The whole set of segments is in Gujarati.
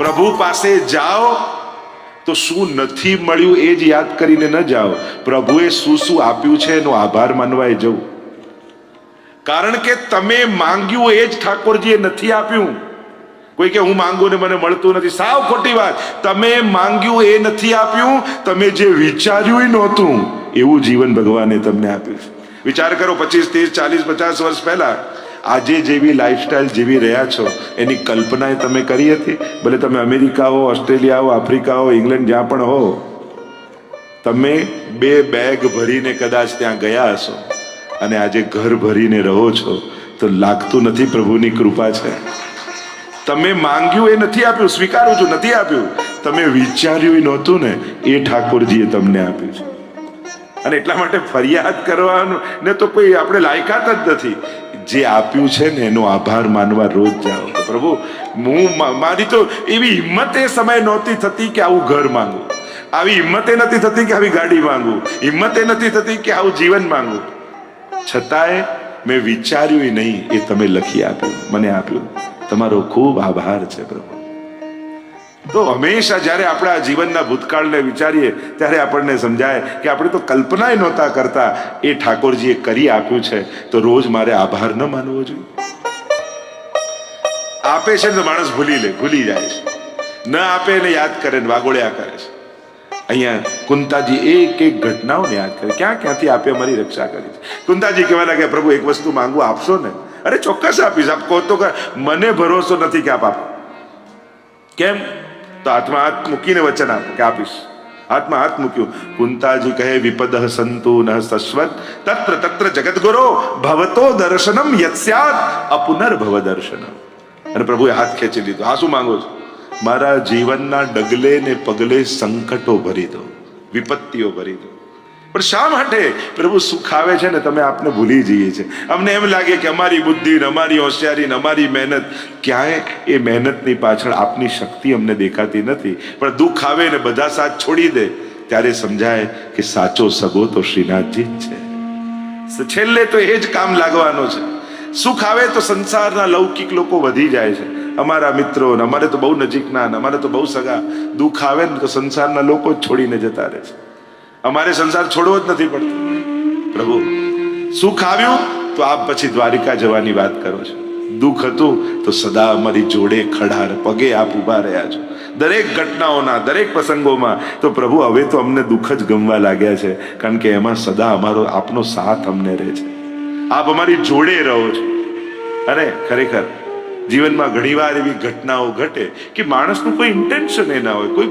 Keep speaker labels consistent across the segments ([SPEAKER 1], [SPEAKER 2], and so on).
[SPEAKER 1] પ્રભુ પાસે જાઓ તો શું નથી મળ્યું એ જ યાદ કરીને ન જાઓ. પ્રભુએ શું શું આપ્યું છે એનો આભાર માનવાય જવું. કારણ કે તમે માંગ્યું એ જ ઠાકોરજીએ નથી આપ્યું. કોઈ કે હું માંગુ ને મને મળતું નથી. સાવ ખોટી વાત. તમે માંગ્યું એ નથી આપ્યું. તમે જે વિચાર્યું નહોતું. એવું જીવન ભગવાને તમને આપ્યું વિચાર કરો પચીસ, ત્રીસ, ચાલીસ, પચાસ વર્ષ પહેલા આજે જેવી લાઈફસ્ટાઈલ જીવી રહ્યા છો, એની કલ્પના તમે કરી હતી? ભલે તમે અમેરિકા હો ઓસ્ટ્રેલિયા હો આફ્રિકા હો ઇંગ્લેન્ડ જ્યાં પણ હો, તમે બે બેગ ભરીને કદાચ ત્યાં ગયા હશો અને આજે ઘર ભરીને રહો છો, તો લાગતું નથી પ્રભુની કૃપા છે. તમે માંગ્યું એ નથી આપ્યું, સ્વીકારું છું, નથી આપ્યું. તમે વિચાર્યું નહોતું ને, એ ઠાકોરજીએ તમને આપ્યું છે. અને એટલા માટે ફરિયાદ કરવાનું, ને તો કોઈ આપણે લાયકાત જ નથી. જે આપ્યું છે ને, એનો આભાર માનવા રોજ જાઓ પ્રભુ, હું મારી તો એવી હિંમત એ સમય નહોતી થતી કે આવું ઘર માંગુ. આવી હિંમત એ નથી થતી કે આવી ગાડી માંગુ. હિંમત એ નથી થતી કે આવું જીવન માંગુ. છતાંય મેં વિચાર્યું નહીં, એ તમે લખી આપ્યું, મને આપ્યું. તમારો ખૂબ આભાર છે, પ્રભુ. તો હંમેશા જ્યારે આપણે જીવનના ભૂતકાળને વિચારીએ, ત્યારે આપણને સમજાય કે આપણે તો કલ્પનાય નહોતા કરતા એ ઠાકોરજીએ કરી આપ્યું છે. તો રોજ મારે આભાર ન માનવો જોઈએ. આપે છે ને માણસ ભૂલી લે, ભૂલી જાય છે. ન આપે ને યાદ કરે ને વાગોળ્યા કરે છે. અહીંયા કુંતાજી એક એક ઘટનાઓને યાદ કરે. ક્યાં ક્યાંથી આપે અમારી રક્ષા કરી છે? કુંતાજી કહેવા લાગે પ્રભુ એક વસ્તુ માંગુ, આપશો ને? અરે ચોક્કસ આપીશ. આપ કહો તો મને ભરોસો નથી કે આપ આપો. કેમ? તો હાથમાં હાથ મૂકીને વચન આપો, કે આપીશ. હાથમાં હાથ મૂક્યું કુંતાજી કહે, વિપદ સંતુ ન સસ્વત. તત્ર તત્ર જગતગુરો ભવતો દર્શનમ યત્સ્યાત અપુનર્ભવ દર્શનમ. અને પ્રભુએ હાથ ખેંચી લીધો. આ શું માંગો છો? મારા જીવનના ડગલે ને પગલે સંકટો ભરી દો. વિપત્તિઓ ભરી દો. પણ શા માટે પ્રભુ સુખ આવે છે ને તમે આપને ભૂલી જઈએ છે અમને એમ લાગે કે અમારી બુદ્ધિ ને અમારી હોશિયારી ને અમારી મહેનત, ક્યાંય એ મહેનતની પાછળ આપની શક્તિ અમને દેખાતી નથી. પણ દુઃખ આવે ને બધા સાથ છોડી દે, ત્યારે સમજાય કે સાચો સગો તો શ્રીનાથજી જ છે. છેલ્લે તો એ જ કામ લાગવાનો છે. સુખ આવે તો સંસારના લૌકિક લોકો વધી જાય છે. અમારા મિત્રો ને અમારે તો બહુ નજીકના અમારે તો બહુ સગા. દુઃખ આવે ને તો સંસારના લોકો જ છોડીને જતા રહે છે. અમારે સંસાર છોડવો જ નથી પડતો. પ્રભુ, સુખ આવ્યું તો આપ પછી દ્વારિકા જવાની વાત કરો છો. દુઃખ હતું તો સદા અમારી જોડે ખડાર પગે આપ ઊભા રહ્યા છો. દરેક ઘટનાઓના, દરેક પ્રસંગોમાં તો પ્રભુ, હવે તો અમને દુઃખ જ ગમવા લાગ્યા છે, કારણ કે એમાં સદા અમારો, આપનો સાથ અમને રહે છે. આપ અમારી જોડે રહો છો. અરે, ખરેખર, જીવનમાં ઘણીવાર એવી ઘટનાઓ ઘટે કે માણસનું કોઈ ઇન્ટેન્શન એ ના હોય, કોઈ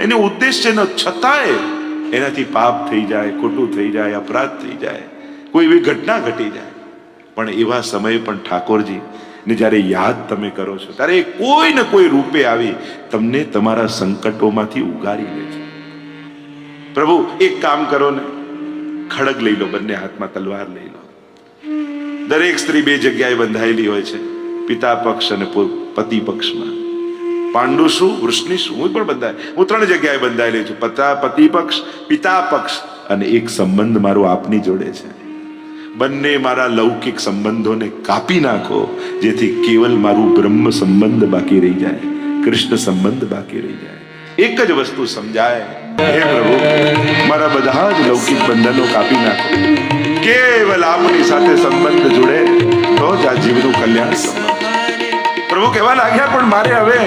[SPEAKER 1] એને ઉદ્દેશ્ય ન, છતાંય એનાથી પાપ થઈ જાય, ખોટું થઈ જાય, અપરાધ થઈ જાય. કોઈ એવી ઘટના ઘટી જાય. પણ એવા સમયે પણ ઠાકોરજી, ને જ્યારે યાદ તમે કરો છો, ત્યારે કોઈ ને કોઈ રૂપે આવી તમને તમારા સંકટોમાંથી ઉગારી લે છે. પ્રભુ, એક કામ કરો ને. ખડગ લઈ લો, બંને હાથમાં તલવાર લઈ લો. દરેક સ્ત્રી બે જગ્યાએ બંધાયેલી હોય છે. પિતા પક્ષ અને પતિ પક્ષમાં. પાંડુ શું, વૃષ્ણિ શું? હું પણ બંધાય. હું ત્રણ જગ્યાએ બંધાયેલી છું. પતા, પતિ પક્ષ, પિતા પક્ષ અને એક સંબંધ મારો આપની જોડે છે. બંને મારા લૌકિક સંબંધોને કાપી નાખો, જેથી કેવલ મારું બ્રહ્મ સંબંધ બાકી રહી જાય, કૃષ્ણ સંબંધ બાકી રહી જાય. એક જ વસ્તુ સમજાય. હે પ્રભુ, મારા બધા જ લૌકિક બંધનો કાપી નાખો. કેવલ આપની સાથે સંબંધ જોડે, તો જ આ જીવનું કલ્યાણ સંભવ પ્રભુ, કહેવા લાગ્યા પણ મારે હવે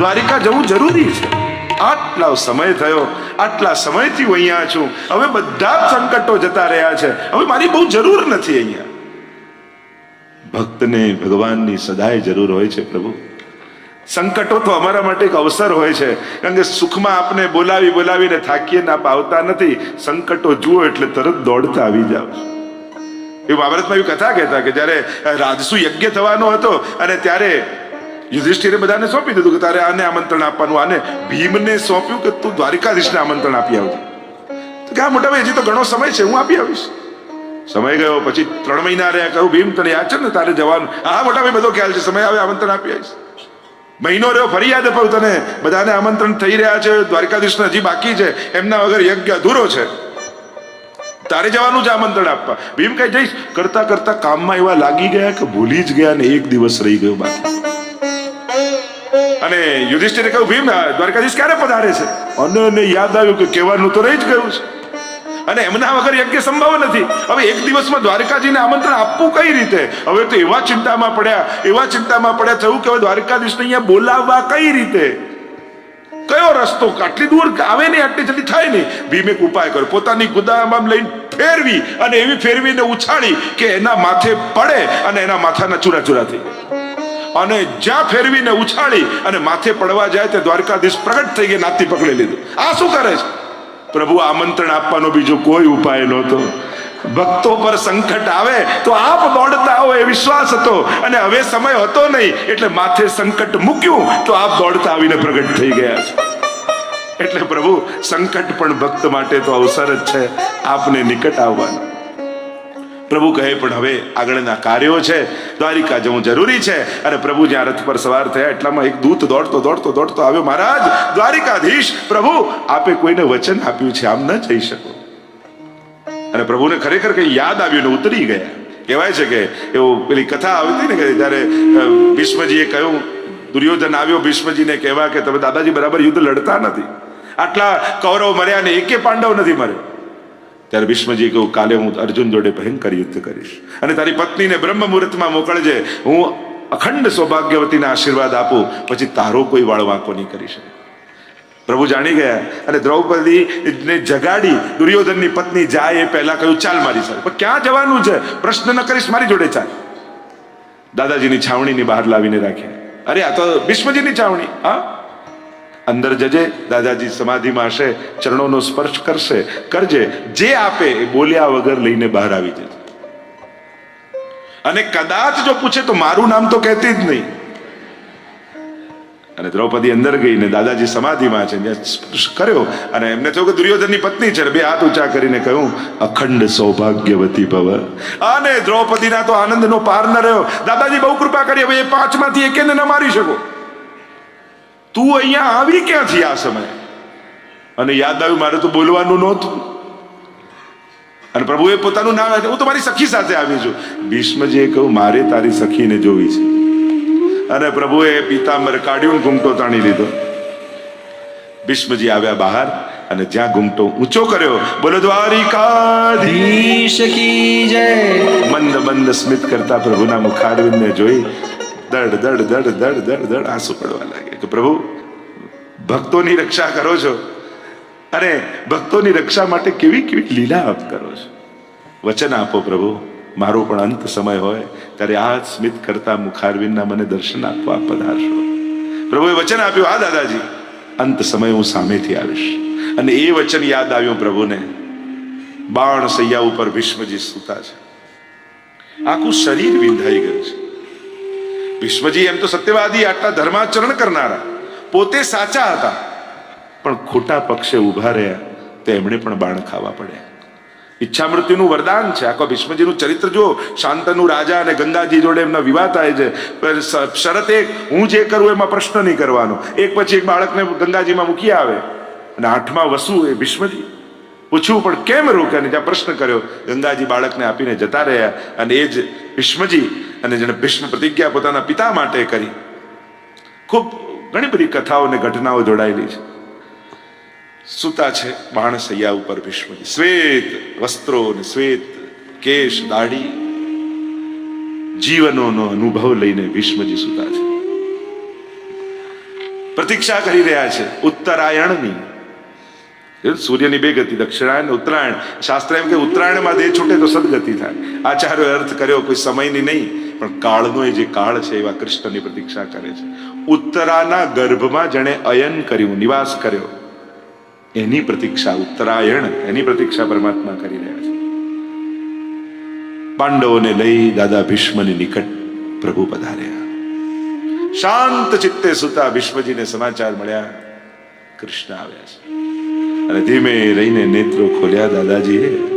[SPEAKER 1] દ્વારિકા જવું જરૂરી છે. આટલા સમય થયો, આટલા સમયથી હું અહીંયા છું. હવે બધા જ સંકટો જતા રહ્યા છે. હવે મારી બહુ જરૂર નથી અહીંયા. ભક્તને ભગવાનની સદાય જરૂર હોય છે પ્રભુ. સંકટો તો અમારા માટે એક અવસર હોય છે. કારણ કે સુખમાં આપને બોલાવી, બોલાવીને થાકીએ ના પાવતા નથી. સંકટો જુઓ એટલે તરત દોડતા આવી જાવ એ મહાભારતમાં એવી કથા કહેતા કે જ્યારે રાજસુ યજ્ઞ થવાનો હતો અને ત્યારે યુધિષ્ઠિરે બધાને સોંપી દીધું કે તારે આને આમંત્રણ આપવાનું, આને ભીમને સોંપ્યું કે તું દ્વારિકાધીશને આમંત્રણ આપી આવજે. તો કે આ મોટા ભાઈ, હજી તો ઘણો સમય છે, હું આપી આવીશ. સમય ગયો, પછી ત્રણ મહિના રહ્યા કહું ભીમ, તને યાદ છે ને તારે જવાનું? હા મોટા ભાઈ, બધો ખ્યાલ છે, સમય આવે, આમંત્રણ આપી આવીશ. મહિનો રહ્યો, ફરી યાદ અપાવું તને. બધાને આમંત્રણ થઈ રહ્યા છે દ્વારકાધીશ હજી બાકી છે, એમના વગર યજ્ઞ અધૂરો છે. તારે જવાનું છે આમંત્રણ આપવા. ભીમ કઈ જઈશ. કરતા કરતા કામમાં એવા લાગી ગયા કે ભૂલી જ ગયા ને એક દિવસ રહી ગયો બાકી અને યુધિષ્ઠિરે કહ્યું, ભીમ દ્વારકાધીશ ક્યારે પધારે છે? અને એને યાદ આવ્યું કે કહેવાનું તો રહી જ ગયું છે. અને એમના વગર યજ્ઞ સંભવ નથી. હવે એક દિવસમાં દ્વારકાજીને આમંત્રણ આપવું કઈ રીતે? હવે તો એવા ચિંતામાં પડ્યા, એવા ચિંતામાં પડ્યા, થયું કે હવે દ્વારકાધીશને અહીંયા બોલાવવા કઈ રીતે? કયો રસ્તો? આટલી દૂર આવે નહીં, આટલી જલ્દી થાય નહીં. ભીમ એક ઉપાય કર્યો પોતાની ગુદામાં લઈને ફેરવી અને એવી ફેરવીને ઉછાળી કે એના માથે પડે અને એના માથાના ચૂરા ચૂરા થઈ અને જ્યાં ફેરવીને ઉછાળી અને માથે પડવા જાય તે દ્વારકાધીશ પ્રગટ થઈ ગયા નાતી પકડી લીધું. આ શું કરે છે? પ્રભુ, આમંત્રણ આપવાનો બીજો કોઈ ઉપાય નહોતો. ભક્તો પર સંકટ આવે તો આપ દોડતા આવો એ વિશ્વાસ હતો. અને હવે સમય હતો નહીં, એટલે માથે સંકટ મૂક્યું તો આપ દોડતા આવીને પ્રગટ થઈ ગયા છે. એટલે પ્રભુ, સંકટ પણ ભક્ત માટે તો અવસર જ છે આપને નિકટ આવવાનો. પ્રભુ કહે, પણ હવે આગળના કાર્યો છે. દ્વારિકા જવું જરૂરી છે. અને પ્રભુ, જ્યાં રથ પર સવાર થયા, એટલામાં એક દૂત દોડતો દોડતો દોડતો આવ્યો, મહારાજ, દ્વારિકાધીશ, પ્રભુ, આપે કોઈને વચન આપ્યું છે, આમ ન જઈ શકો. અને પ્રભુને ખરેખર કઈ યાદ આવ્યું ને ઉતરી ગયા. કહેવાય છે કે એવું પેલી કથા આવતી ને કે ત્યારે ભીષ્મજીએ કહ્યું, દુર્યોધન આવ્યો, ભીષ્મજીને કહેવા કે, તમે દાદાજી બરાબર યુદ્ધ લડતા નથી. આટલા કૌરવ મર્યા ને એકે પાંડવ નથી મર્યો ત્યારે ભીષ્મજી કહ્યું, કાલે હું અર્જુન જોડે ભયંકર યુદ્ધ કરીશ અને તારી પત્નીને બ્રહ્મ મુહૂર્તમાં મોકલજે. હું અખંડ સૌભાગ્યવતીને આશીર્વાદ આપું, પછી તારો કોઈ વાળવાંકો નહીં કરી શકે. પ્રભુ જાણી ગયા અને દ્રૌપદી ને જગાડી, દુર્યોધનની પત્ની જાય એ પહેલા કહ્યું, ચાલ મારી સાથે. પણ ક્યાં જવાનું છે? પ્રશ્ન ન કરીશ, મારી જોડે ચાલ. દાદાજીની છાવણીની બહાર લાવીને રાખ્યા અરે, આ તો ભીષ્મજીની છાવણી. હા? અંદર જજે, દાદાજી સમાધિમાં હશે, ચરણોનો સ્પર્શ કરશે, કરજે. જે આપે એ બોલ્યા વગર લઈને બહાર આવી જજે. અને કદાચ જો પૂછે તો મારું નામ તો કહેતી જ નહીં. અને દ્રૌપદી અંદર ગઈ ને દાદાજી સમાધિમાં છે, ત્યાં સ્પર્શ કર્યો. અને એમને થયું કે દુર્યોધનની પત્ની છે બે હાથ ઊંચા કરીને કહ્યું, અખંડ સૌભાગ્યવતી ભવ. અને દ્રૌપદીના તો આનંદનો પાર ન રહ્યો. દાદાજી બહુ કૃપા કરી, હવે એ પાંચમાંથી એકેને ન મારી શકો. તું અહીંયા આવી ક્યાંથી આ સમયે? અને યાદ આવ્યું, મારે તો બોલવાનું નહોતું. અને પ્રભુએ પોતાનું નામ હું તો મારી સખી સાથે આવી છું. ભીષ્મજીએ કહ્યું, મારે તારી સખીને જોવી છે. અને પ્રભુએ પિતાંબર કાઢ્યું ઘૂમટો તાણી લીધો. ભીષ્મજી આવ્યા બહાર અને જ્યાં ઘૂમટો ઊંચો કર્યો, બોલો, દ્વારિકાધીશ
[SPEAKER 2] ધીશ કી જય.
[SPEAKER 1] મંદ મંદ સ્મિત કરતા પ્રભુના મુખારવિંદને જોઈ દડ દડ દડ દડ દડ દડ આંસુ પડવા લાગે કે પ્રભુ, ભક્તોની રક્ષા કરો છો. અને ભક્તોની રક્ષા માટે કેવી કેવી લીલા આપ કરો છો. વચન આપો પ્રભુ, મારો પણ અંત સમય હોય, ત્યારે આ સ્મિત કરતા મુખારવિંદના મને દર્શન આપવા આપ પધારશો. પ્રભુએ વચન આપ્યું આ દાદાજી. અંત સમય હું સામેથી આવીશ. અને એ વચન યાદ આવ્યું પ્રભુને. બાણ સૈયા ઉપર ભીષ્મજી સૂતા છે. આખું શરીર વિંધાઈ ગયું છે. ભીષ્મજી એમ તો સત્યવાદી આટલા ધર્માચરણ કરનારા. પોતે સાચા હતા. પણ ખોટા પક્ષે ઊભા રહ્યા, તો એમણે પણ બાણ ખાવા પડ્યા. ઈચ્છા મૃત્યુનું વરદાન છે. આખો ભીષ્મજીનું ચરિત્ર જો શાંતનું રાજા અને ગંગાજી જોડે એમના વિવાહ થાય છે. શરત એક હું જે કરું એમાં પ્રશ્ન નહીં કરવાનો. એક પછી એક બાળકને ગંગાજીમાં મૂકી આવે. અને આઠમા વસુ એ ભીષ્મજી પૂછ્યું, પણ કેમ? રોક્યા ને જ્યાં પ્રશ્ન કર્યો. ગંગાજી બાળકને આપીને જતા રહ્યા. અને એ જ ભીષ્મજી અને જેણે ભીષ્મ પ્રતિજ્ઞા પોતાના પિતા માટે કરી. ખૂબ ઘણી બધી કથાઓ અને ઘટનાઓ જોડાયેલી છે. સૂતા છે બાણ સૈયા ઉપર ભીષ્મજી. શ્વેત વસ્ત્રો ને શ્વેત કેશ, દાઢી. જીવનોનો અનુભવ લઈને ભીષ્મજી સૂતા છે. પ્રતીક્ષા કરી રહ્યા છે. ઉત્તરાયણની. સૂર્યની બે ગતિ, દક્ષિણાયન અને ઉત્તરાયણ. શાસ્ત્ર એમ કે ઉત્તરાયણમાં દેહ છૂટે તો સદગતિ થાય. આચાર્યો અર્થ કર્યો, કોઈ સમયની નહીં. પણ કાળનો એ જે કાળ છે, એવા કૃષ્ણની પ્રતીક્ષા કરે છે. ઉત્તરાના ગર્ભમાં જેણે અયન કર્યું, નિવાસ કર્યો, એની પ્રતીક્ષા, ઉત્તરાયણ એની પ્રતીક્ષા પરમાત્મા કરી રહ્યા છે. પાંડવોને લઈ દાદા ભીષ્મની નિકટ પ્રભુ પધાર્યા. શાંત ચિત્તે સુતા ભીષ્મજીને સમાચાર મળ્યા. કૃષ્ણ આવ્યા છે. અને ધીમે રહીને નેત્રો ખોલ્યા દાદાજીએ.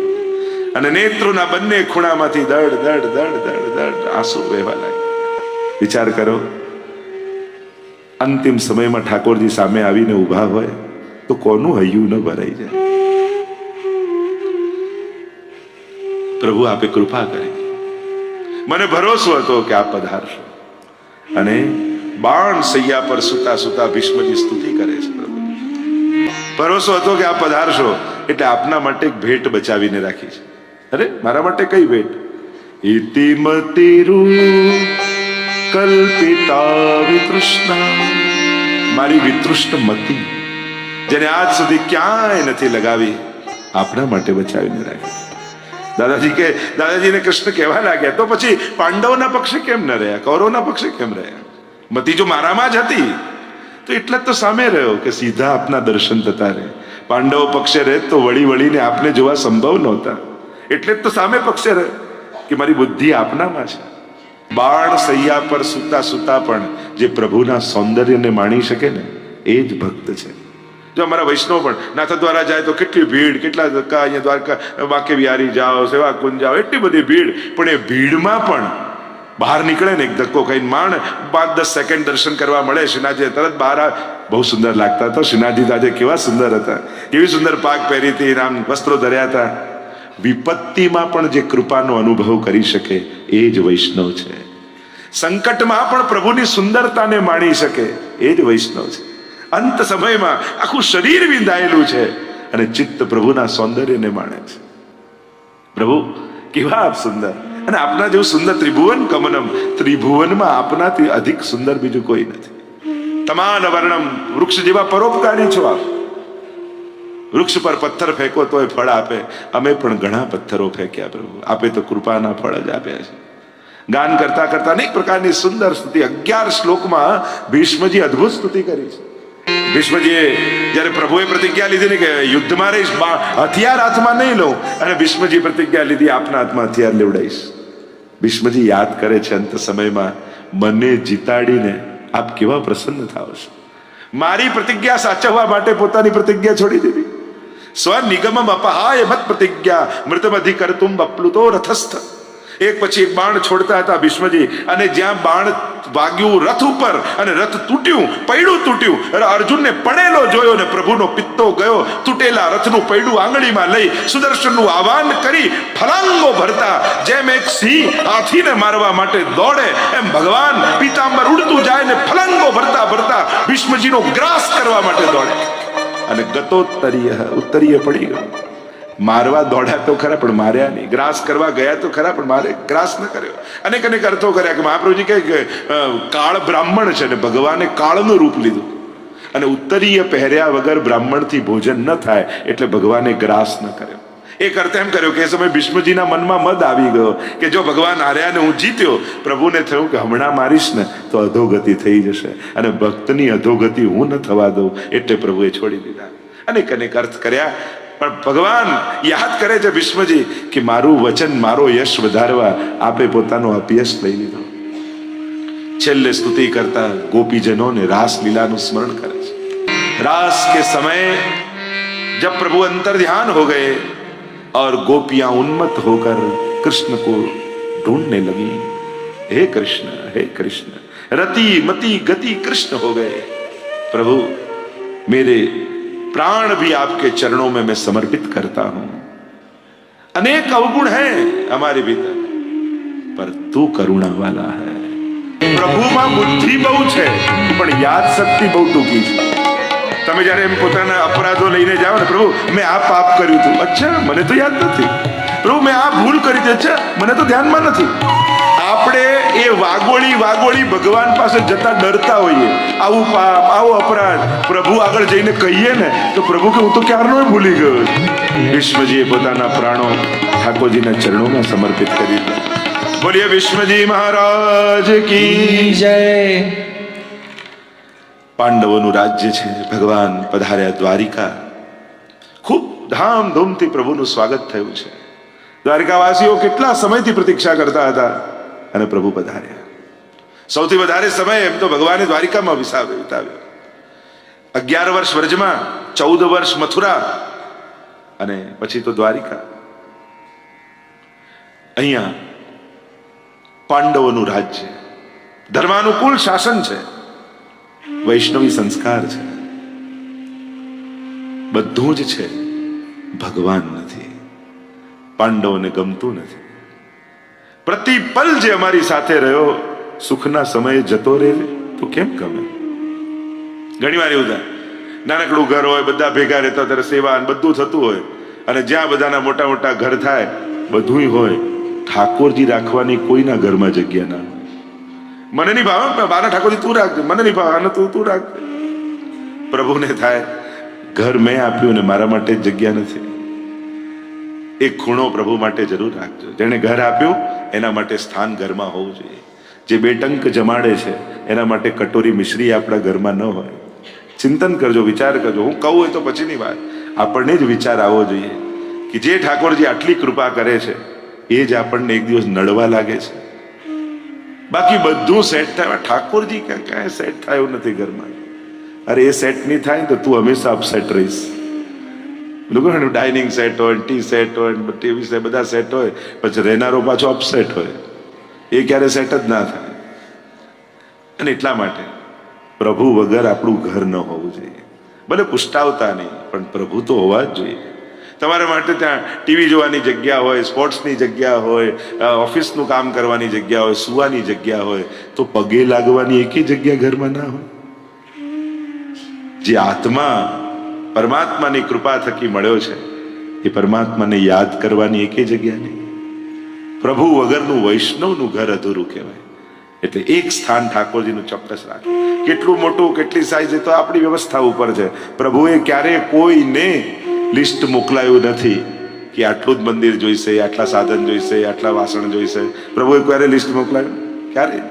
[SPEAKER 1] અને નેત્રોના બંને ખૂણામાંથી દડ દડ દડ દડ દડ આંસુ વહેવા લાગ્યા. વિચાર કરો, અંતિમ સમયમાં ઠાકોરજી સામે આવીને ઊભા હોય તો કોનું હૈયું ન ભરાઈ જાય? પ્રભુ આપે કૃપા કરી. મને ભરોસો હતો કે આપ પધારશો. અને બાણ સૈયા પર સુતા સુતા ભીષ્મજી સ્તુતિ કરે છે પ્રભુ. ભરોસો હતો કે આપ પધારશો એટલે આપના માટે એક ભેટ બચાવીને રાખી છે. અરે, મારા માટે કઈ ભેટ ઇતિમતિરુ કલ્પિતા વિતૃષ્ણા. મારી વિતૃષ્ણ મતિ, જેને આજ સુધી ક્યાંય નથી લગાવી, આપણા માટે બચાવીને રાખી. દાદાજી કે, દાદાજીને કૃષ્ણ કહેવા લાગ્યા, તો પછી પાંડવના પક્ષે કેમ ન રહ્યા? કૌરવના પક્ષે કેમ રહ્યા? મતિ જો મારામાં જ હતી, તો એટલે જ તો સામે રહ્યો કે સીધા આપના દર્શન થતા રહે. પાંડવો પક્ષે રહે તો વળી વળીને આપને જોવા સંભવ નહોતા. એટલે જ તો સામે પક્ષે રહે કે મારી બુદ્ધિ આપનામાં છે. બાણ સૈયા પર સુતા સુતા પણ જે પ્રભુના સૌંદર્યને માણી શકે ને, એ જ ભક્ત છે. જો અમારા વૈષ્ણવ પણ નાથ દ્વારા જાય તો કેટલી ભીડ, કેટલા ધક્કા અહીંયા દ્વારકા, વાકે વિહારી જાઓ, સેવા કુંજ જાઓ, એટલી બધી ભીડ. પણ એ ભીડમાં પણ બહાર નીકળે ને એક ધક્કો ખાઈને માણ, પાંચ દસ સેકન્ડ દર્શન કરવા મળે શ્રીનાથજી તરત બહાર બહુ સુંદર લાગતા હતા શ્રીનાથજી આજે કેવા સુંદર હતા. કેવી સુંદર પાક પહેરી હતી રામ વસ્ત્રો ધર્યા હતા. વિપત્તિમાં પણ જે કૃપાનો અનુભવ કરી શકે એ જ વૈષ્ણવ છે. સંકટમાં પણ પ્રભુની સુંદરતાને માણી શકે એ જ વૈષ્ણવ છે. અંત સમયમાં આખું શરીર વિંધાયેલું છે અને ચિત્ત પ્રભુના સૌંદર્યને માણે છે. પ્રભુ, કેવા આપ સુંદર? અને આપના જેવું સુંદર ત્રિભુવન કમનમ, ત્રિભુવનમાં આપનાથી અધિક સુંદર બીજું કોઈ નથી. તમામ વર્ણમ, વૃક્ષ જેવા પરોપકારી છો આપ. વૃક્ષ પર પથ્થર ફેંકો તોય ફળ આપે. અમે પણ ઘણા પથ્થરો ફેંક્યા પ્રભુ. આપે તો કૃપાના ફળ જ આપ્યા છે. ગાન કરતા કરતા અનેક પ્રકારની સુંદર સ્તુતિ. અગિયાર શ્લોકમાં ભીષ્મજી અદ્ભુત સ્તુતિ કરી છે. ભીષ્મજીએ જ્યારે પ્રભુએ પ્રતિજ્ઞા લીધી ને કે યુદ્ધમાં રહીશ હથિયાર હાથમાં નહીં લઉં, અને ભીષ્મજી પ્રતિજ્ઞા લીધી, આપના હાથમાં હથિયાર લેવડાઈશ ભીષ્મજી યાદ કરે છે અંત સમયમાં, મને જીતાડીને આપ કેવા પ્રસન્ન થાવ છો? મારી પ્રતિજ્ઞા સાચવવા માટે પોતાની પ્રતિજ્ઞા છોડી દીધી. સ્વ નિગમમ અપહાય મત પ્રતિજ્ઞા મૃતમધિ કરતું અપ્લુતો રથસ્થ. એક પછી એક બાણ છોડતા હતા ભીષ્મજી અને જ્યાં બાણ વાગ્યું રથ ઉપર અને રથ તૂટ્યું, પૈડું તૂટ્યું અને અર્જુનને પડેલો જોયો ને પ્રભુનો પિત્તો ગયો, તૂટેલા રથનું પૈડું આંગળીમાં લઈ સુદર્શનનું આહવાન કરી ફલાંગો ભરતા, જેમ એક સિંહ હાથીને મારવા માટે દોડે, એમ ભગવાન પિતાંબર ઉડતું જાય ને ફલાંગો ભરતા ભરતા ભીષ્મજીનો ગ્રાસ કરવા માટે દોડે. અને ગતોત્તરીય, ઉત્તરીય પડી ગયો. મારવા દોડ્યા તો ખરા, પણ માર્યા નહીં. ગ્રાસ કરવા ગયા તો ખરા, પણ મારે ગ્રાસ ન કર્યો. અનેક અનેક અર્થો કર્યા કે મહાપ્રભુજી કહે કે કાળ બ્રાહ્મણ છે ને ભગવાને કાળનું રૂપ લીધું. અને ઉત્તરીય પહેર્યા વગર બ્રાહ્મણથી ભોજન ન થાય એટલે ભગવાને ગ્રાસ ન કર્યો. એક અર્થ એમ કર્યો કે એ સમય ભીષ્મજીના મનમાં મદ આવી ગયો કે જો ભગવાન હાર્યા ને હું જીત્યો પ્રભુને થયું કે હમણાં મારીશ ને તો અધોગતિ થઈ જશે અને ભક્તની અધોગતિ હું ન થવા દઉં એટલે પ્રભુએ છોડી દીધા અનેક અનેક અર્થ કર્યા પણ ભગવાન યાદ કરે છે ભીષ્મજી કે મારું વચન મારો યશ વધારવા આપે પોતાનો અપયશ લઈ લીધો છેલ્લે સ્તુતિ કરતા ગોપીજનોને રાસ લીલાનું સ્મરણ કરે છે रास के समय जब प्रभु अंतर ध्यान हो गए और गोपियाँ उन्मत्त होकर कृष्ण को ढूँढने लगी। हे कृष्ण हे कृष्ण, रति, मति, गति, कृष्ण हो गए। प्रभु, मेरे प्राण भी आपके चरणों में मैं समर्पित करता हूँ। अनेक अवगुण हैं हमारे भीतर, पर तू करुणा वाला है। प्रभु, माँ बुद्धि बहुत है, पर याद शक्ति बहुत दुखी है તમે જ્યારે એમ પોતાના અપરાધો લઈને જાઓ ને, પ્રભુ, મેં આ પાપ કર્યું હતું. અચ્છા, મને તો યાદ નથી. પ્રભુ, મેં આ ભૂલ કરી હતી. અચ્છા, મને તો ધ્યાનમાં નથી. આપણે એ વાગોળી વાગોળી ભગવાન પાસે જતા ડરતા હોઈએ. આવું પાપ, આવો અપરાધ. પ્રભુ આગળ જઈને કહીએ ને, તો પ્રભુ કે, હું તો ક્યારનો ભૂલી ગયો વિશ્વજીએ પોતાના પ્રાણો ઠાકોરજીના ચરણોમાં સમર્પિત કરી દીધા. બોલીએ, વિશ્વજી મહારાજ કી
[SPEAKER 2] જય.
[SPEAKER 1] પાંડવોનું રાજ્ય છે. ભગવાન પધાર્યા દ્વારિકા. ખૂબ ધામધૂમથી પ્રભુનું સ્વાગત થયું છે. દ્વારિકાવાસીઓ કેટલા સમયથી પ્રતીક્ષા કરતા હતા અને પ્રભુ પધાર્યા. સૌથી વધારે સમય એમ તો ભગવાને દ્વારિકામાં વિસાવ્યો વિતાવ્યો. અગિયાર વર્ષ વ્રજમાં, ચૌદ વર્ષ મથુરા અને પછી તો દ્વારિકા. અહીંયા પાંડવોનું રાજ્ય. ધર્માનુકૂળ શાસન છે. વૈષ્ણવી સંસ્કાર છે. બધું જ છે. ભગવાન નથી. પાંડવોને ગમતું નથી. પ્રતિપલ જે અમારી સાથે રહ્યો, સુખના સમયે જતો રહે તો કેમ ગમે? ઘણી વાર એવું થાય. નાનકડું ઘર હોય, બધા ભેગા રહેતા ત્યારે સેવા બધું થતું હોય. અને જ્યાં બધાના મોટા મોટા ઘર થાય, બધુંય હોય. ઠાકોરજી રાખવાની કોઈના ઘરમાં જગ્યા ના હોય. મને નહીં ભાવે બારા ઠાકોરજી તું રાખજે. મને નહીં ભાવે, આને તું તું રાખજે. પ્રભુને થાય, ઘર મેં આપ્યું ને મારા માટે જગ્યા નથી. એક ખૂણો પ્રભુ માટે જરૂર રાખજો. જેણે ઘર આપ્યું, એના માટે સ્થાન ઘરમાં હોવું જોઈએ. જે બે ટંક જમાડે છે, એના માટે કટોરી મિશ્રી આપણા ઘરમાં ન હોય. ચિંતન કરજો, વિચાર કરજો. હું કહું હોય તો પછીની વાત. આપણને જ વિચાર આવવો જોઈએ કે જે ઠાકોરજી આટલી કૃપા કરે છે, એ જ આપણને એક દિવસ નડવા લાગે છે. બાકી બધું સેટ થાય. ઠાકોરજી ક્યાં ક્યાં સેટ થાય એવું નથી ઘરમાં? અરે એ સેટ નહીં થાય તો તું હંમેશા અપસેટ રહીશ. લોકો ડાઇનિંગ સેટ હોય ટી સેટ હોય ટીવી સેટ બધા સેટ હોય, પછી રહેનારો પાછો અપસેટ હોય. એ ક્યારે સેટ જ ના થાય. અને એટલા માટે પ્રભુ વગર આપણું ઘર ન હોવું જોઈએ. ભલે પુષ્ટાવતા નહીં, પણ પ્રભુ તો હોવા જ જોઈએ. તમારા માટે ત્યાં ટીવી જોવાની જગ્યા હોય, સ્પોર્ટ્સની જગ્યા હોય ઓફિસનું કામ કરવાની જગ્યા હોય, સુવાની જગ્યા હોય, તો પગે લાગવાની એકી જગ્યા ઘરમાં ના હોય? જે આત્મા પરમાત્માની કૃપા થકી મળ્યો છે, એ પરમાત્માને યાદ કરવાની એકેય જગ્યા નહીં. પ્રભુ વગરનું વૈષ્ણવનું ઘર અધૂરું કહેવાય. એટલે એક સ્થાન ઠાકોરજીનું ચોક્કસ રાખે. કેટલું મોટું, કેટલી સાઈઝ એ તો આપણી વ્યવસ્થા ઉપર છે. પ્રભુએ ક્યારે કોઈને લિસ્ટ મોકલાયું નથી કે આટલું જ મંદિર જોઈશે, આટલા સાધન જોઈશે, આટલા વાસણ જોઈશે. પ્રભુએ ક્યારે લિસ્ટ મોકલાયું? ક્યારે?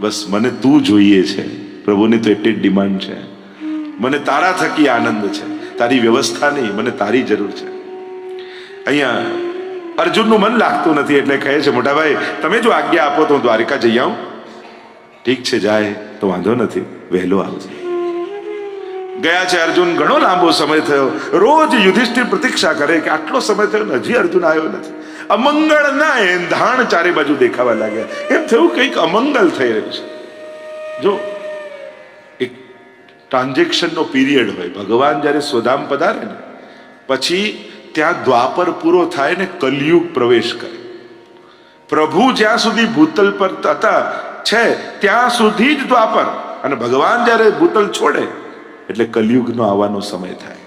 [SPEAKER 1] બસ મને તું જોઈએ છે. પ્રભુની તો એટલી જ ડિમાન્ડ છે. મને તારા થકી આનંદ છે. તારી વ્યવસ્થા નહીં, મને તારી જરૂર છે. અહીંયા અર્જુનનું મન લાગતું નથી એટલે કહે છે મોટાભાઈ તમે જો આજ્ઞા આપો તો હું દ્વારિકા જઈ આવું. ઠીક છે, જાય, તો વાંધો નથી. વહેલો આવજે. ગયા છે અર્જુન, ઘણો લાંબો સમય થયો. રોજ યુધિષ્ઠિર પ્રતીક્ષા કરે કે આટલો સમય થયો ને હજી અર્જુન આવ્યો નથી. અમંગળના એંધાણ ચારે બાજુ દેખાવા લાગ્યા. એમ થયું કંઈક અમંગલ થઈ રહ્યું છે. જો, એક ટ્રાન્ઝેક્શનનો પીરિયડ હોય, ભગવાન જ્યારે સ્વધામ પધારે ને, પછી ત્યાં દ્વાપર પૂરો થાય ને કલયુગ પ્રવેશ કરે. પ્રભુ જ્યાં સુધી ભૂતલ પર હતા, છે, ત્યાં સુધી જ દ્વાપર. અને ભગવાન જ્યારે ભૂતલ છોડે એટલે કલયુગનો આવવાનો સમય થાય.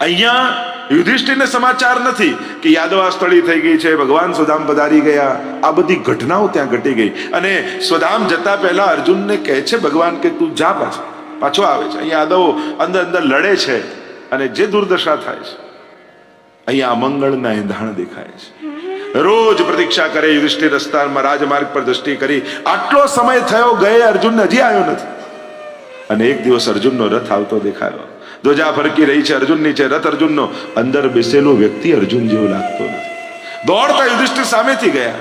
[SPEAKER 1] અહીંયા યુધિષ્ઠિરને સમાચાર નથી કે યાદવા સ્થળી થઈ ગઈ છે, ભગવાન સ્વધામ પધારી ગયા. આ બધી ઘટનાઓ ત્યાં ઘટી ગઈ. અને સ્વધામ જતા પહેલા અર્જુનને કહે છે, ભગવાન, કે તું જા પાછો. પાછો આવે છે. અહીંયા યાદવો અંદર અંદર લડે છે અને જે દુર્દશા થાય છે, અહીંયા અમંગળના એંધાણ દેખાય છે. રોજ પ્રતીક્ષા કરે યુધિષ્ઠિર રસ્તામાં રાજમાર્ગ પર દ્રષ્ટિ કરી. આટલો સમય થયો, ગયે અર્જુન હજી આવ્યો નથી. અને એક દિવસ અર્જુનનો રથ આવતો દેખાયો. ધ્વજા ફરકી રહી છે અર્જુનની છે રથ અર્જુનનો અંદર બેસેલો વ્યક્તિ અર્જુન જેવો લાગતો નથી. દોડતા યુધિષ્ઠિર સામેથી ગયા.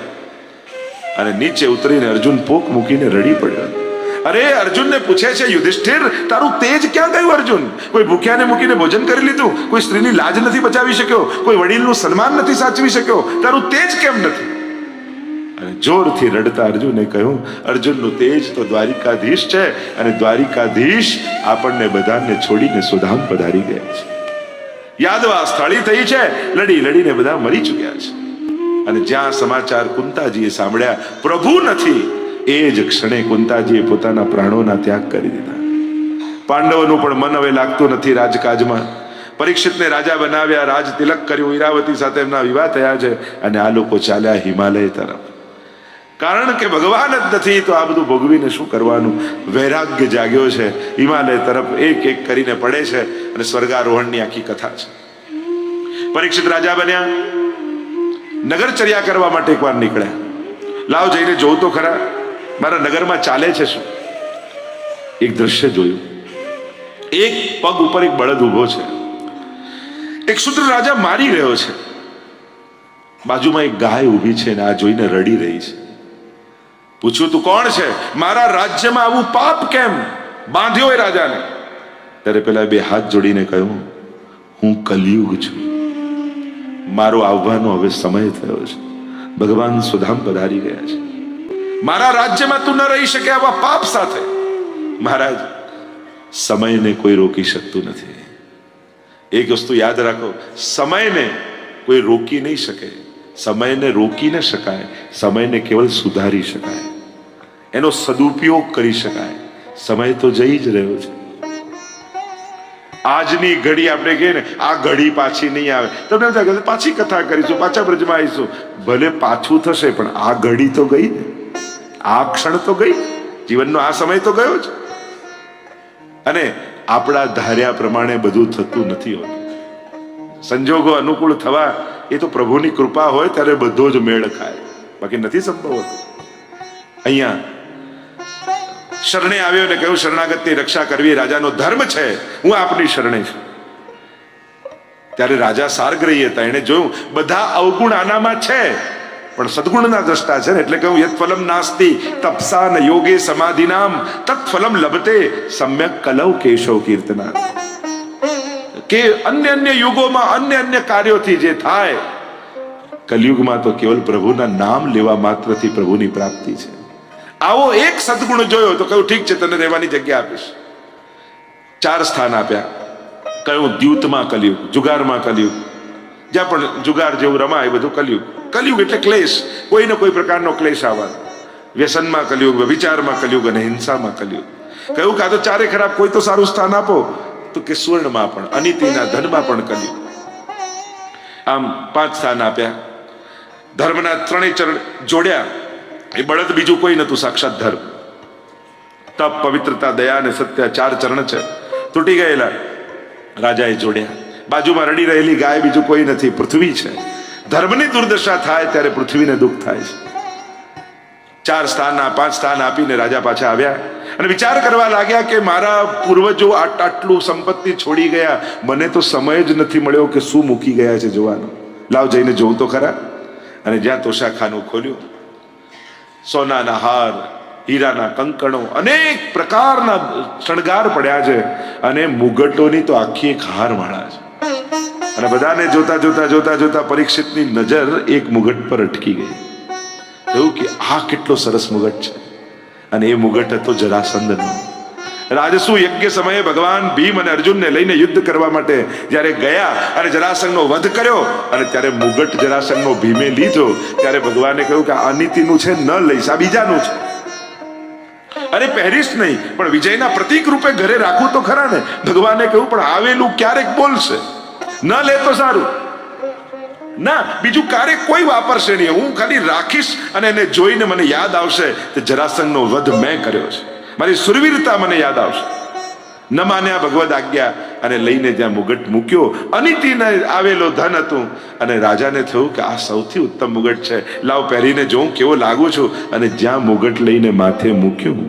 [SPEAKER 1] અને નીચે ઉતરીને અર્જુન પોક મૂકીને રડી પડ્યો. અરે, અર્જુનને પૂછે છે, યુધિષ્ઠિર, તારું તેજ ક્યાં ગયું અર્જુન? કોઈ ભૂખ્યાને મૂકીને ભોજન કરી લીધું? કોઈ સ્ત્રીની લાજ નથી બચાવી શક્યો? કોઈ વડીલનું સન્માન નથી સાચવી શક્યો? તારું તેજ કેમ નથી? જોરથી રડતા અર્જુને કહ્યું, અર્જુનનું તેજ તો દ્વારિકાધીશ છે અને દ્વારિકાધીશ આપણને બધાને છોડીને સુધામ પધારી ગયા છે. યાદવા સ્થળી થઈ છે. લડી લડીને બધા મરી ચૂક્યા છે. અને જ્યાં સમાચાર કુંતાજીએ સાંભળ્યા, પ્રભુ નથી. એ જ ક્ષણે કુંતાજીએ પોતાના પ્રાણોના ત્યાગ કરી દીધા. પાંડવોનું પણ મન હવે લાગતું નથી રાજકાજમાં. પરીક્ષિતને રાજા બનાવ્યા, રાજ તિલક કર્યું, ઈરાવતી સાથે એમના વિવાહ થયા છે અને આ લોકો ચાલ્યા હિમાલય તરફ. કારણ કે ભગવાન જ નથી, તો આ બધું ભોગવીને શું કરવાનું? વૈરાગ્ય જાગ્યો છે. હિમાલય તરફ એક એક કરીને પડે છે અને સ્વર્ગારોહણની આખી કથા છે. પરીક્ષિત રાજા બન્યા. નગરચર્યા કરવા માટે એકવાર નીકળ્યા. લાવ જઈને જોઉં તો ખરા. મારા નગરમાં ચાલે છે શું? એક દ્રશ્ય જોયું. એક પગ ઉપર એક બળદ ઊભો છે. એક શુદ્ર રાજા મારી રહ્યો છે. બાજુમાં એક ગાય ઊભી છે અને આ જોઈને રડી રહી છે. પૂછ્યું, તું કોણ છે? મારા રાજ્યમાં આવું પાપ કેમ? બાંધ્યો એ રાજાને. ત્યારે પેલા બે હાથ જોડીને કહ્યું, હું કલયુગ છું. મારો આવવાનો હવે સમય થયો છે. ભગવાન સુધામ પધારી ગયા છે. મારા રાજ્યમાં તું ન રહી શકે આવા પાપ સાથે. મહારાજ, સમયને કોઈ રોકી શકતું નથી. એક વસ્તુ યાદ રાખો, સમયને કોઈ રોકી નહીં શકે. સમયને રોકી ન શકાય. સમયને કેવલ સુધારી શકાય. એનો સદુપયોગ કરી શકાય. સમય તો જઈ જ રહ્યો છે. આજની ઘડી આપણે કહીએ ને, આ ઘડી પાછી નહીં આવે. તમને પાછી કથા કરીશું, પાછા બ્રજમાં આવીશું. ભલે પાછું થશે, પણ આ ઘડી તો ગઈ ને. આ ક્ષણ તો ગઈ. જીવનનો આ સમય તો ગયો જ. અને આપણા ધાર્યા પ્રમાણે બધું થતું નથી હોતું. સંજોગો અનુકૂળ થવા એ તો પ્રભુની કૃપા હોય, ત્યારે બધો જ મેળ ખાય. બાકી નથી સંભવ હોતું. અહીંયા શરણે આવ્યો ને કહ્યું, શરણાગતની રક્ષા કરવી રાજાનો ધર્મ છે. હું આપની શરણે છું. ત્યારે રાજા સારગ્રહી હતા. એને જોયું, બધા અવગુણ આનામાં છે, પણ સદગુણના દ્રષ્ટા છે ને. એટલે કહ્યું યત ફલમ નાસ્તિ તપસા ન યોગે સમાધિનામ તત ફલમ લભતે સમ્યક કલવ કેશવ કીર્તના કે અન્ય અન્ય યુગોમાં અન્ય અન્ય કાર્યોથી જે થાય, કલયુગમાં તો કેવલ પ્રભુના નામ લેવા માત્રથી પ્રભુની પ્રાપ્તિ છે. આવો એક સદગુણ જોયો તો કહ્યું, ઠીક છે, તને રહેવાની જગ્યા આપીશ. ચાર સ્થાન આપ્યા. કયું દ્યુતમાં કલ્યું જુગારમાં કલ્યું જ્યાં પણ જુગાર જેવું રમાય બધું કલ્યું કલયુગ એટલે ક્લેશ. કોઈને કોઈ પ્રકારનો ક્લેશ આવવાનો વ્યસનમાં કલયુગ, વિચારમાં કલયુગ અને હિંસામાં કલ્યું કહ્યું કાં તો ચારે ખરાબ, કોઈ તો સારું સ્થાન આપો. તો કે સુવર્ણમાં પણ, અનિતિના ધનમાં પણ કલ્યું આમ પાંચ સ્થાન આપ્યા. ધર્મના ત્રણેય ચરણ જોડ્યા. એ બળદ બીજું કોઈ નતું, સાક્ષાત ધર્મ. તપ, પવિત્રતા, દયા અને સત્ય ચાર ચરણ છે. તૂટી ગયેલા રાજાએ જોડ્યા. બાજુમાં રડી રહેલી ગાય બીજું કોઈ નથી, પૃથ્વી છે. ધર્મની દુર્દશા થાય ત્યારે પૃથ્વીને દુઃખ થાય છે. ચાર સ્થાન પાંચ સ્થાન આપીને રાજા પાછા આવ્યા અને વિચાર કરવા લાગ્યા કે મારા પૂર્વજો આટ આટલું સંપત્તિ છોડી ગયા. મને તો સમય જ નથી મળ્યો કે શું મૂકી ગયા છે જોવાનો. લાવ જઈને જોઉં તો ખરા. અને જ્યાં તોશાખાનું ખોલ્યું સોનાના હાર હીરાના કંકણો, અનેક પ્રકારના શણગાર પડ્યા છે અને મુગટોની તો આખી એક હાર માળા છે. અને બધાને જોતા જોતા જોતા જોતા પરીક્ષિતની નજર એક મુગટ પર અટકી ગઈ. એવું કે આ કેટલો સરસ મુગટ છે. અને એ મુગટ હતો જરાસંદનો રાજસુ યજ્ઞ સમયે ભગવાન ભીમ અને અર્જુનને લઈને યુદ્ધ કરવા માટે જ્યારે ગયા અને જરાસંઘનો વધ કર્યો અને ત્યારે મુગટ જરાસંઘનો ભીમે લીધો, ત્યારે ભગવાને કહ્યું કે આ અનિતિનું છે, ન લઈશ, આ બીજાનું છે. અરે પહેરીશ નહીં, પણ વિજયના પ્રતીક રૂપે ઘરે રાખવું તો ખરા ને? ભગવાને કહ્યું, પણ આવેલું ક્યારેક બોલશે? ન લે તો સારું. ના, બીજું ક્યારેક કોઈ વાપરશે નહીં. હું ખાલી રાખીશ અને એને જોઈને મને યાદ આવશે કે જરાસંઘનો વધ મેં કર્યો છે. મારી સુરવીરતા મને યાદ આવશે. ન માન્યા ભગવદ આજ્ઞા અને લઈને જ્યાં મુગટ મૂક્યો, અનિતિને આવેલો ધન હતું. અને રાજાને થયું કે આ સૌથી ઉત્તમ મુગટ છે. લાવ પહેરીને જોઉં કેવો લાગુ છું. અને જ્યાં મુગટ લઈને માથે મૂક્યું,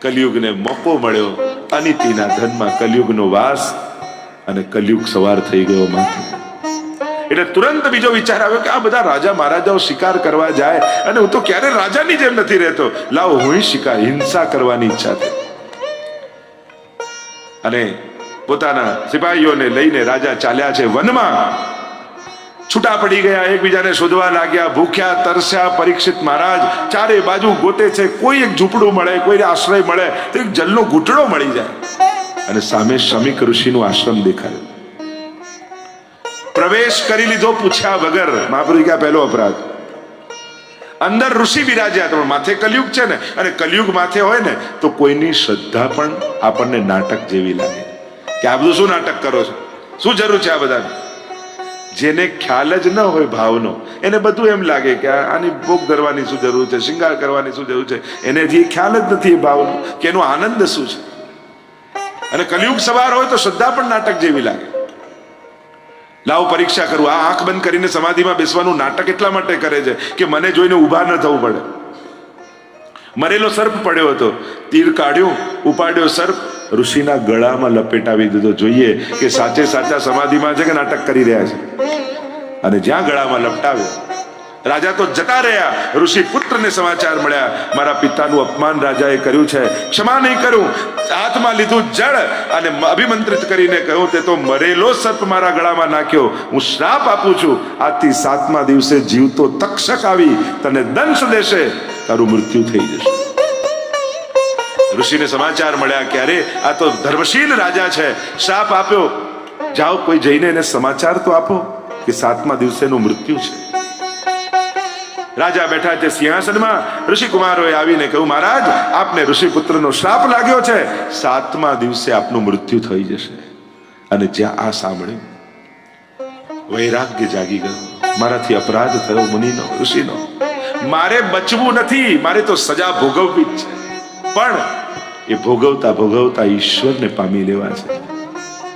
[SPEAKER 1] કલયુગને મોકો મળ્યો. અનિતિના ધનમાં કલયુગનો વાસ અને કલયુગ સવાર થઈ ગયો માથે. એટલે તુરંત બીજો વિચાર આવ્યો કે આ બધા રાજા મહારાજાઓ શિકાર કરવા જાય અને હું તો ક્યારે રાજાની જેમ નથી રહેતો. લાવો, હું શિકાર, હિંસા કરવાની ઈચ્છા થઈ. અને પોતાના સિપાહીઓને લઈને રાજા ચાલ્યા છે વનમાં. છૂટા પડી ગયા, એકબીજાને શોધવા લાગ્યા, ભૂખ્યા, તરસ્યા, પરીક્ષિત મહારાજ. ચારે બાજુ ગોતે છે, કોઈ એક ઝૂંપડું મળે, કોઈને આશ્રય મળે, તો એક જલનો ઘૂંટડો મળી જાય. અને સામે શમિક ઋષિનું આશ્રમ દેખાયું. પ્રવેશ કરી લીધો પૂછ્યા વગર. મહાપુરુષ આ પહેલો અપરાધ. અંદર ઋષિ બિરાજ્યા તમે માથે કલયુગ છે ને, અને કલયુગ માથે હોય ને, તો કોઈની શ્રદ્ધા પણ આપણને નાટક જેવી લાગે. કે આ બધું શું નાટક કરો છો? શું જરૂર છે આ બધાને? જેને ખ્યાલ જ ન હોય ભાવનો, એને બધું એમ લાગે કે આની ભોગ ધરવાની શું જરૂર છે, શિંગાર કરવાની શું જરૂર છે? એને જે ખ્યાલ જ નથી એ ભાવનો, કે એનો આનંદ શું છે? અને કલયુગ સવાર હોય તો શ્રદ્ધા પણ નાટક જેવી લાગે. લાવો પરીક્ષા કરું. આ આંખ બંધ કરીને સમાધિમાં બેસવાનું નાટક એટલા માટે કરે છે કે મને જોઈને ઊભા ન થવું પડે. મરેલો સર્પ પડ્યો હતો. તીર કાઢ્યું, ઉપાડ્યો સર્પ. ઋષિના ગળામાં લપેટાવી દીધો. જોઈએ કે સાચે સાચા સમાધિમાં છે કે નાટક કરી રહ્યા છે. અને જ્યાં ગળામાં લપટાવ્યો રાજા તો જતા રહ્યા. ઋષિ પુત્રને સમાચાર મળ્યા. મારા પિતાનું અપમાન રાજાએ કર્યું છે. ક્ષમા નહીં કરું. હાથમાં લીધું જળ અને અભિમંત્રિત કરીને કહ્યું, તે તો મરેલો સર્પ મારા ગળામાં નાખ્યો. હું શ્રાપ આપું છું. આજથી સાતમા દિવસે જીવતો તક્ષક આવી. તને દંશ દેશે. તારું મૃત્યુ થઈ જશે. ઋષિને સમાચાર મળ્યા ક્યારે? આ તો ધર્મશીલ રાજા છે. શ્રાપ આપ્યો. જાઓ કોઈ જઈને એને સમાચાર તો આપો કે સાતમા દિવસેનું મૃત્યુ છે. રાજા બેઠા છે સિંહાસનમાં ઋષિકુમારોએ આવીને કહ્યું, મહારાજ, આપને ઋષિપુત્રનો શ્રાપ લાગ્યો છે. સાતમા દિવસે આપનું મૃત્યુ થઈ જશે. અને જ્યાં આ સાંભળ્યું, વૈરાગ્ય જાગી ગયો. મારાથી અપરાધ થયો, મુનિનો, ઋષિનો. મારે બચવું નથી. મારે તો સજા ભોગવવી જ છે. પણ એ ભોગવતા ભોગવતા ઈશ્વરને પામી લેવા છે.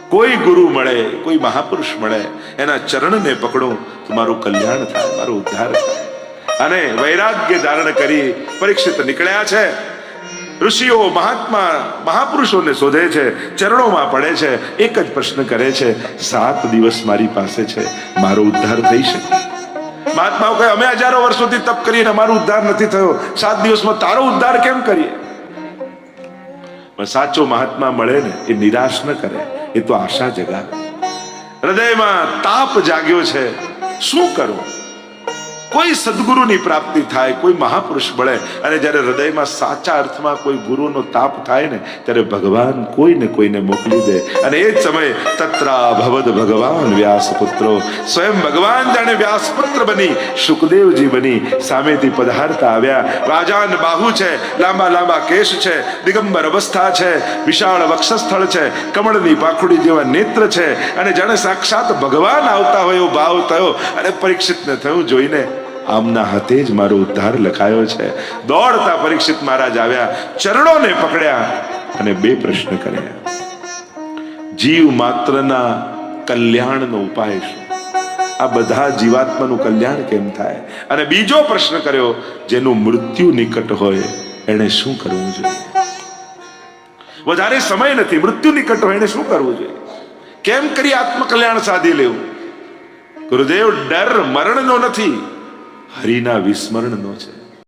[SPEAKER 1] કોઈ ગુરુ મળે, કોઈ મહાપુરુષ મળે, એના ચરણને પકડો તો મારું કલ્યાણ થાય, મારો ઉદ્ધાર થાય. અને વૈરાગ્ય ધારણ કરી પરીક્ષિત નીકળ્યા છે. ઋષિઓ મહાત્મા, મહાપુરુષોને શોધે છે, ચરણોમાં પડે છે, એક જ પ્રશ્ન કરે છે, સાત દિવસ મારી પાસે છે, મારો ઉદ્ધાર થઈ શકે? મહાત્માઓ કહે, અમે હજારો વર્ષોથી તપ કરીને અમારો ઉદ્ધાર નથી થયો. સાત દિવસમાં તારો ઉદ્ધાર કેમ કરીએ? સાચો મહાત્મા મળે ને, એ નિરાશ ન કરે. એ તો આશા જગાવે. હૃદયમાં તાપ જાગ્યો છે. શું કરું? કોઈ સદગુરુની પ્રાપ્તિ થાય, કોઈ મહાપુરુષ મળે અને જ્યારે હૃદયમાં સાચા અર્થમાં કોઈ ગુરુનો તાપ થાય ને, ત્યારે ભગવાન કોઈને કોઈને મોકલી દે. અને એ જ સમયે તત્રા ભવદ ભગવાન વ્યાસપુત્રો. સ્વયં ભગવાન જાણે વ્યાસપુત્ર બની, સુખદેવજી બની, સામેથી પધારતા આવ્યા. રાજાન બાહુ છે, લાંબા લાંબા કેશ છે, દિગંબર અવસ્થા છે, વિશાળ વક્ષસ્થળ છે, કમળની પાખુડી જેવા નેત્ર છે. અને જાણે સાક્ષાત ભગવાન આવતા હોય એવો ભાવ થયો. અને પરીક્ષિતને થયું જોઈને આમના હાથે જ મારો ઉદ્ધાર લખાયો છે. દોડતા પરીક્ષિત મહારાજ આવ્યા, ચરણોને પકડ્યા અને બે પ્રશ્ન કર્યા. જીવ માત્રના કલ્યાણનો ઉપાય શું? આ બધા જીવાત્માનું કલ્યાણ કેમ થાય? અને બીજો પ્રશ્ન કર્યો, જેનું મૃત્યુ નિકટ હોય એને શું કરવું જોઈએ? વધારે સમય નથી, મૃત્યુ નિકટ હોય એને શું કરવું જોઈએ? કેમ કરી આત્મકલ્યાણ સાધી લેવું? ગુરુદેવ, ડર મરણનો નથી. હરિના વિસ્મરણનો છે.